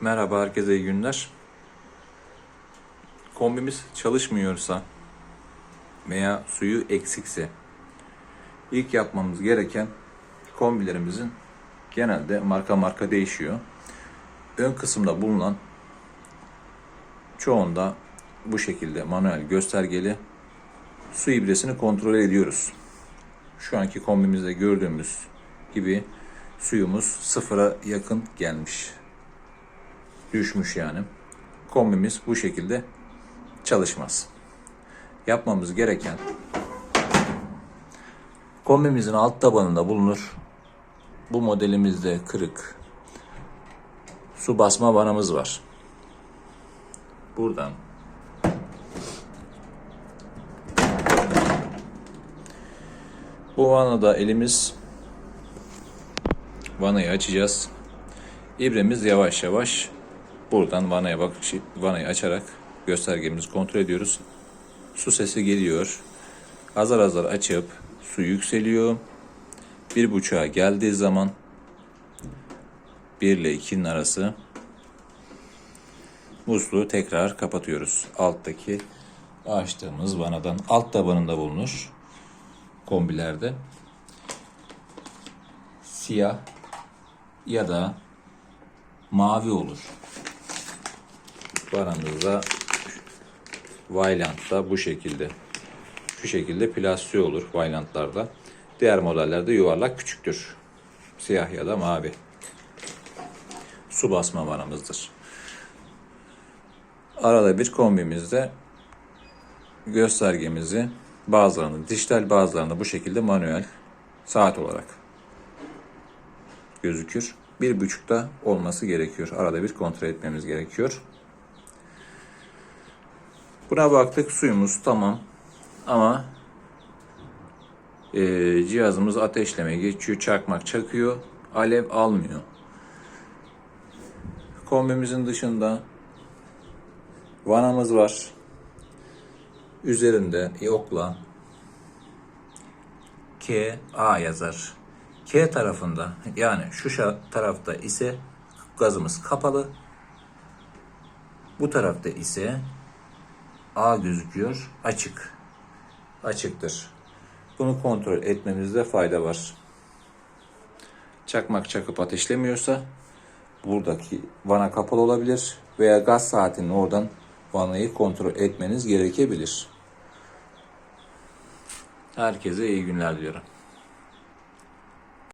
Merhaba herkese iyi günler. Kombimiz çalışmıyorsa veya suyu eksikse ilk yapmamız gereken kombilerimizin genelde marka marka değişiyor. Ön kısımda bulunan çoğunda bu şekilde manuel göstergeli su ibresini kontrol ediyoruz. Şu anki kombimizde gördüğümüz gibi suyumuz sıfıra yakın gelmiş. Düşmüş yani. Kombimiz bu şekilde çalışmaz. Yapmamız gereken kombimizin alt tabanında bulunur. Bu modelimizde kırık su basma vanamız var. Buradan bu vanada elimiz vanayı açacağız. İbremiz yavaş yavaş buradan vanaya bak vanayı açarak göstergemizi kontrol ediyoruz. Su sesi geliyor. Azar azar açıp su yükseliyor. Bir buçuğa geldiği zaman 1 ile 2'nin arası musluğu tekrar kapatıyoruz. Alttaki açtığımız vanadan alt tabanında bulunur kombilerde. Siyah ya da mavi olur. Varanızda Vailant'ta bu şekilde. Şu şekilde plastiği olur Vailant'larda. Diğer modellerde yuvarlak küçüktür. Siyah ya da mavi. Su basma vanamızdır. Arada bir kombimizde göstergemizi bazılarını dijital bazılarını bu şekilde manuel saat olarak gözükür. Bir buçukta olması gerekiyor. Arada bir kontrol etmemiz gerekiyor. Buna baktık suyumuz tamam ama e, cihazımız ateşleme geçiyor çakmak çakıyor alev almıyor. Kombimizin dışında vanamız var. Üzerinde yokla K A yazar. K tarafında yani şu tarafta ise gazımız kapalı. Bu tarafta ise A gözüküyor açık. Açıktır. Bunu kontrol etmemizde fayda var. Çakmak çakıp ateşlemiyorsa buradaki vana kapalı olabilir veya gaz saatinin oradan vanayı kontrol etmeniz gerekebilir. Herkese iyi günler diliyorum.